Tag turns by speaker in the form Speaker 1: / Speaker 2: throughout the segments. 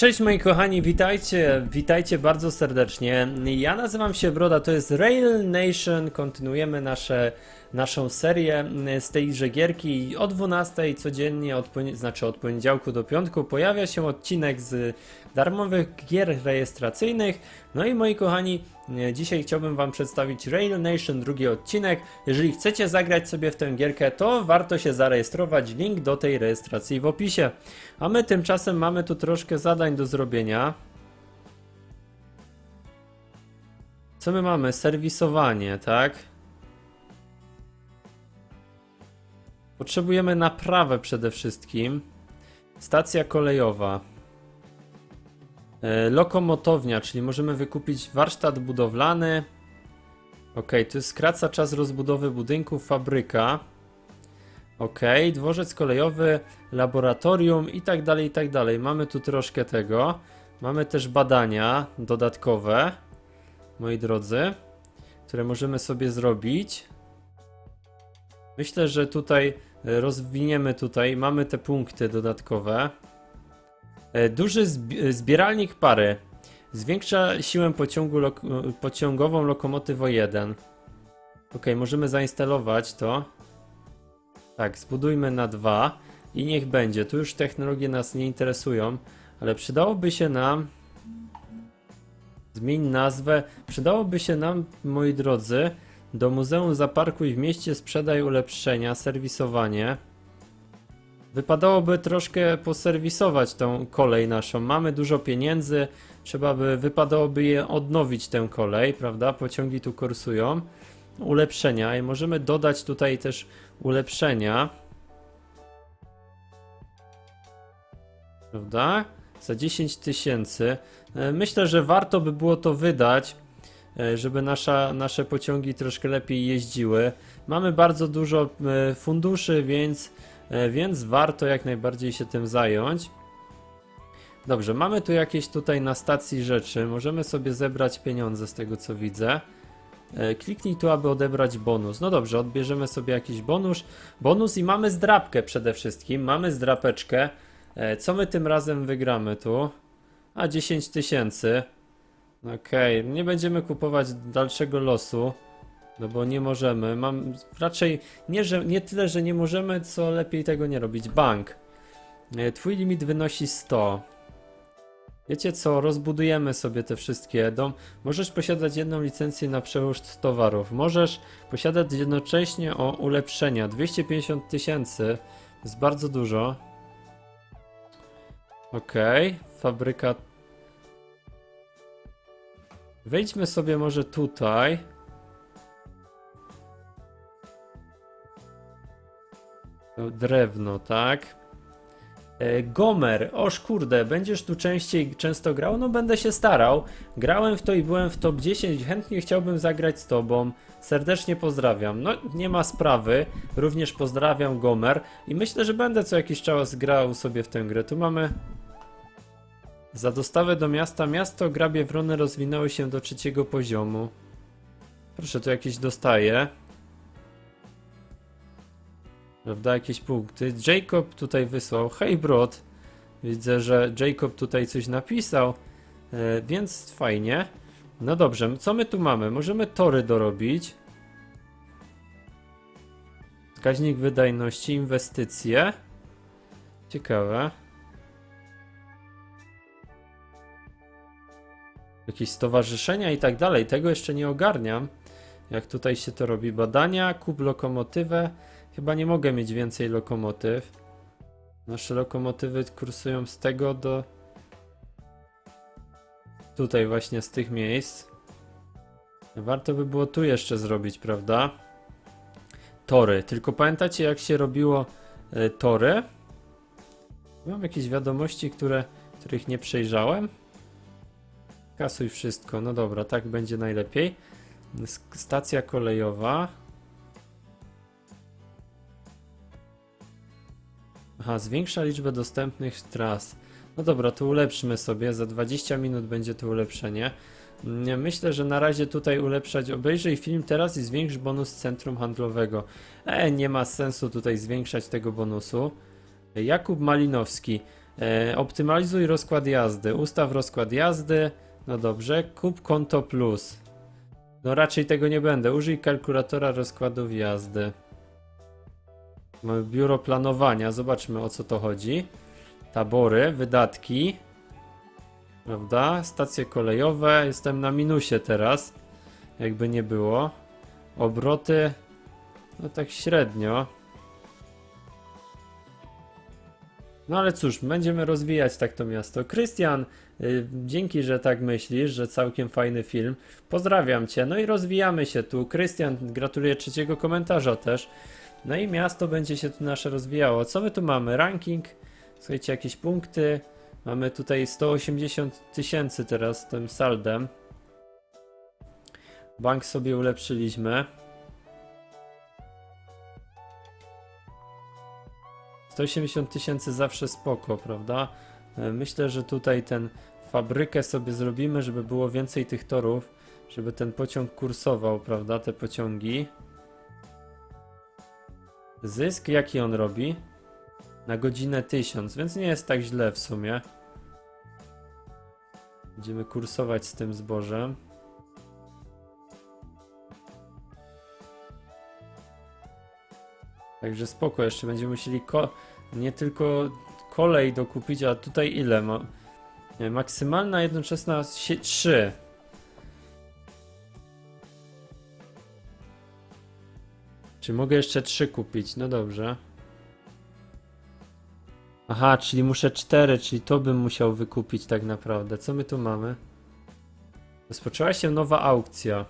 Speaker 1: Cześć moi kochani, witajcie, witajcie bardzo serdecznie. Ja nazywam się Broda, to jest Rail Nation. Kontynuujemy nasze, naszą serię z tejże gierki. O 12 codziennie, od, znaczy od poniedziałku do piątku, pojawia się odcinek z darmowych gier rejestracyjnych. No i moi kochani, dzisiaj chciałbym Wam przedstawić Rail Nation, drugi odcinek. Jeżeli chcecie zagrać sobie w tę gierkę, to warto się zarejestrować. Link do tej rejestracji w opisie. A my tymczasem mamy tu troszkę zadań do zrobienia. Co my mamy? Serwisowanie, tak? Potrzebujemy naprawę przede wszystkim. Stacja kolejowa. E, Lokomotownia, czyli możemy wykupić warsztat budowlany. Ok, tu skraca czas rozbudowy budynków, fabryka. Ok, dworzec kolejowy, laboratorium i tak dalej, i tak dalej. Mamy tu troszkę tego. Mamy też badania dodatkowe, moi drodzy, które możemy sobie zrobić. Myślę, że tutaj e, rozwiniemy tutaj, mamy te punkty dodatkowe. E, Duży zbi- zbieralnik pary. Zwiększa siłę pociągu lok pociągową lokomotywo 1. Ok, możemy zainstalować to. Tak, zbudujmy na 2 i niech będzie. Tu już technologie nas nie interesują, ale przydałoby się nam. Zmień nazwę. Przydałoby się nam, moi drodzy, do Muzeum Zaparkuj w mieście sprzedaj ulepszenia, serwisowanie. Wypadałoby troszkę poserwisować tą kolej naszą. Mamy dużo pieniędzy, trzeba by, wypadałoby je odnowić tę kolej, prawda? Pociągi tu kursują. Ulepszenia i możemy dodać tutaj też ulepszenia. Prawda? Za 10 tysięcy. E, Myślę, że warto by było to wydać, e, żeby nasza, nasze pociągi troszkę lepiej jeździły. Mamy bardzo dużo e, funduszy, więc, więc warto jak najbardziej się tym zająć. Dobrze, mamy tu jakieś tutaj na stacji rzeczy. Możemy sobie zebrać pieniądze z tego co widzę. E, Kliknij tu, aby odebrać bonus. No dobrze, odbierzemy sobie jakiś bonus. Bonus i mamy zdrapkę przede wszystkim. Mamy zdrapeczkę. E, Co my tym razem wygramy tu? A 10 tysięcy. Okej, nie będziemy kupować dalszego losu. No bo nie możemy. Mam raczej nie, że, nie tyle, że nie możemy, co lepiej tego nie robić. Bank. E, Twój limit wynosi 100. Wiecie co, rozbudujemy sobie te wszystkie dom. Możesz posiadać jedną licencję na przewoz towarów. Możesz posiadać jednocześnie o ulepszenia. 250 tysięcy. jest bardzo dużo. Okej, fabryka. Wejdźmy sobie może tutaj. Drewno, tak? E, Gomer, oż kurde, będziesz tu częściej, często grał? No będę się starał. Grałem w to i byłem w top 10, chętnie chciałbym zagrać z tobą. Serdecznie pozdrawiam. No nie ma sprawy, również pozdrawiam Gomer i myślę, że będę co jakiś czas grał sobie w tę grę. Tu mamy za dostawę do miasta. Miasto Grabie Wrony rozwinęły się do trzeciego poziomu. Proszę, tu jakieś dostaję. Prawda, jakieś punkty. Jacob tutaj wysłał. Hej, Brod. Widzę, że Jacob tutaj coś napisał, e, więc fajnie. No dobrze, co my tu mamy? Możemy tory dorobić. Wskaźnik wydajności, inwestycje. Ciekawe. Jakieś stowarzyszenia i tak dalej. Tego jeszcze nie ogarniam. Jak tutaj się to robi? Badania, kup lokomotywę. Chyba nie mogę mieć więcej lokomotyw. Nasze lokomotywy kursują z tego do. Tutaj, właśnie z tych miejsc. Warto by było tu jeszcze zrobić, prawda? Tory. Tylko pamiętacie, jak się robiło y, tory? Mam jakieś wiadomości, które, których nie przejrzałem. Kasuj wszystko. No dobra, tak będzie najlepiej. Stacja kolejowa. Aha, zwiększa liczbę dostępnych tras. No dobra, to ulepszmy sobie. Za 20 minut będzie to ulepszenie. Mm, Myślę, że na razie tutaj ulepszać. Obejrzyj film teraz i zwiększ bonus centrum handlowego. E, nie ma sensu tutaj zwiększać tego bonusu. Jakub Malinowski. E, optymalizuj rozkład jazdy. Ustaw rozkład jazdy. No dobrze. Kup konto plus. No raczej tego nie będę. Użyj kalkulatora rozkładów jazdy. Mamy biuro planowania. Zobaczmy o co to chodzi. Tabory, wydatki. Prawda? Stacje kolejowe. Jestem na minusie teraz. Jakby nie było. Obroty. No tak średnio. No ale cóż, będziemy rozwijać tak to miasto. Krystian, y, dzięki, że tak myślisz, że całkiem fajny film. Pozdrawiam cię. No i rozwijamy się tu. Krystian, gratuluję trzeciego komentarza też. No i miasto będzie się tu nasze rozwijało. Co my tu mamy? Ranking. Słuchajcie, jakieś punkty. Mamy tutaj 180 tysięcy teraz tym saldem. Bank sobie ulepszyliśmy. 180 tysięcy zawsze spoko, prawda? E, Myślę, że tutaj ten fabrykę sobie zrobimy, żeby było więcej tych torów, żeby ten pociąg kursował, prawda? Te pociągi. Zysk jaki on robi? Na godzinę 1000, więc nie jest tak źle w sumie. Będziemy kursować z tym zbożem. Także spoko, jeszcze będziemy musieli nie tylko kolej dokupić, a tutaj ile ma? Nie, maksymalna jednoczesna 3. Czy mogę jeszcze 3 kupić? No dobrze. Aha, czyli muszę 4, czyli to bym musiał wykupić tak naprawdę. Co my tu mamy? Rozpoczęła się nowa aukcja.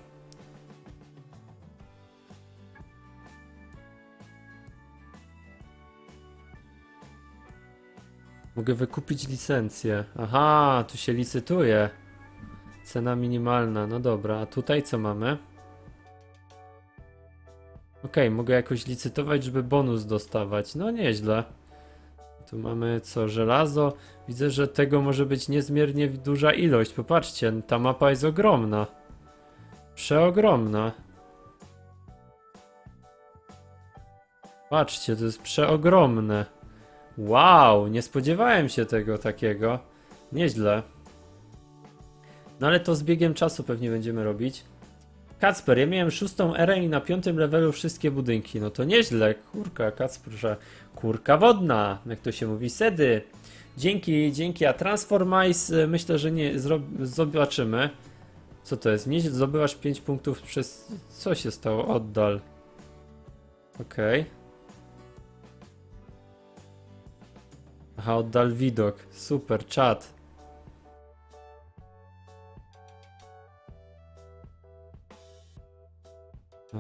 Speaker 1: Mogę wykupić licencję. Aha, tu się licytuje. Cena minimalna, no dobra. A tutaj co mamy? Okej, mogę jakoś licytować, żeby bonus dostawać. No nieźle. Tu mamy co, żelazo. Widzę, że tego może być niezmiernie duża ilość. Popatrzcie, ta mapa jest ogromna. Przeogromna. Patrzcie, to jest przeogromne. Wow, nie spodziewałem się tego takiego. Nieźle. No ale to z biegiem czasu pewnie będziemy robić. Kacper, ja miałem szóstą erę i na piątym levelu wszystkie budynki. No to nieźle. Kurka, Kacprze. Kurka wodna, jak to się mówi, sedy. Dzięki, dzięki. A Transformice y, myślę, że nie zobaczymy. Co to jest? Nie zdobywasz 5 punktów przez. Co się stało? Oddal. Okej. Aha, oddal widok. Super, czat.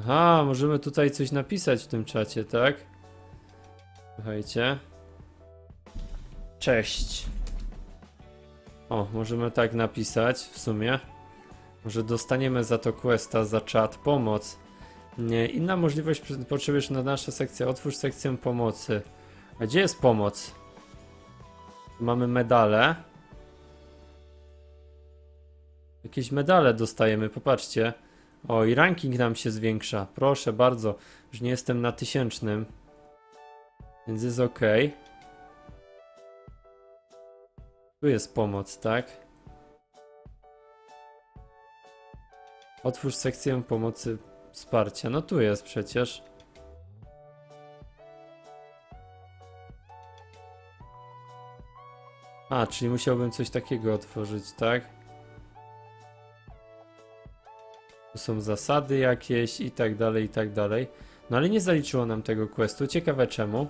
Speaker 1: Aha, możemy tutaj coś napisać w tym czacie, tak? Słuchajcie. Cześć. O, możemy tak napisać w sumie. Może dostaniemy za to questa, za czat, pomoc. Nie, inna możliwość potrzebujesz na nasza sekcja. Otwórz sekcję pomocy. A gdzie jest pomoc? Mamy medale. Jakieś medale dostajemy, popatrzcie. O, i ranking nam się zwiększa. Proszę bardzo, już nie jestem na tysięcznym. Więc jest ok. Tu jest pomoc, tak? Otwórz sekcję pomocy wsparcia. No tu jest przecież. A, czyli musiałbym coś takiego otworzyć, tak? Są zasady jakieś i tak dalej, i tak dalej. No ale nie zaliczyło nam tego questu. Ciekawe czemu.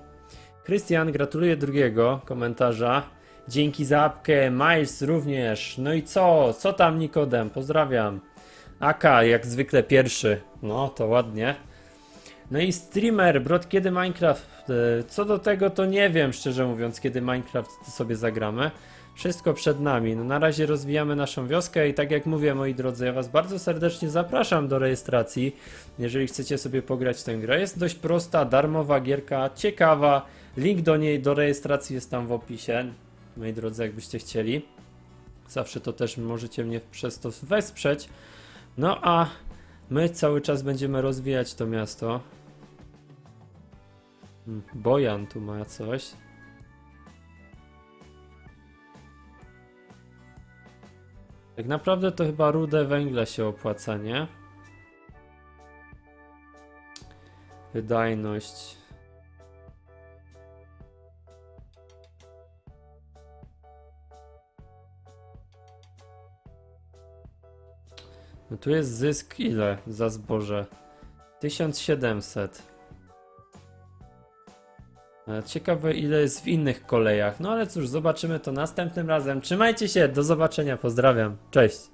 Speaker 1: Krystian, gratuluję drugiego komentarza. Dzięki za apkę. Miles również. No i co? Co tam Nikodem? Pozdrawiam. Aka, jak zwykle pierwszy. No, to ładnie. No i streamer, brod kiedy Minecraft? E, Co do tego to nie wiem, szczerze mówiąc, kiedy Minecraft sobie zagramy. Wszystko przed nami. No na razie rozwijamy naszą wioskę i tak jak mówię, moi drodzy, ja was bardzo serdecznie zapraszam do rejestracji, jeżeli chcecie sobie pograć tę grę. Jest dość prosta, darmowa gierka, ciekawa. Link do niej, do rejestracji jest tam w opisie, moi drodzy, jakbyście chcieli. Zawsze to też możecie mnie przez to wesprzeć. No a my cały czas będziemy rozwijać to miasto. Hmm, Bojan tu ma coś. Tak naprawdę to chyba rudę węgla się opłaca, nie? Wydajność. No tu jest zysk ile za zboże? 1700. E, Ciekawe ile jest w innych kolejach. No ale cóż, zobaczymy to następnym razem. Trzymajcie się, do zobaczenia, pozdrawiam. Cześć.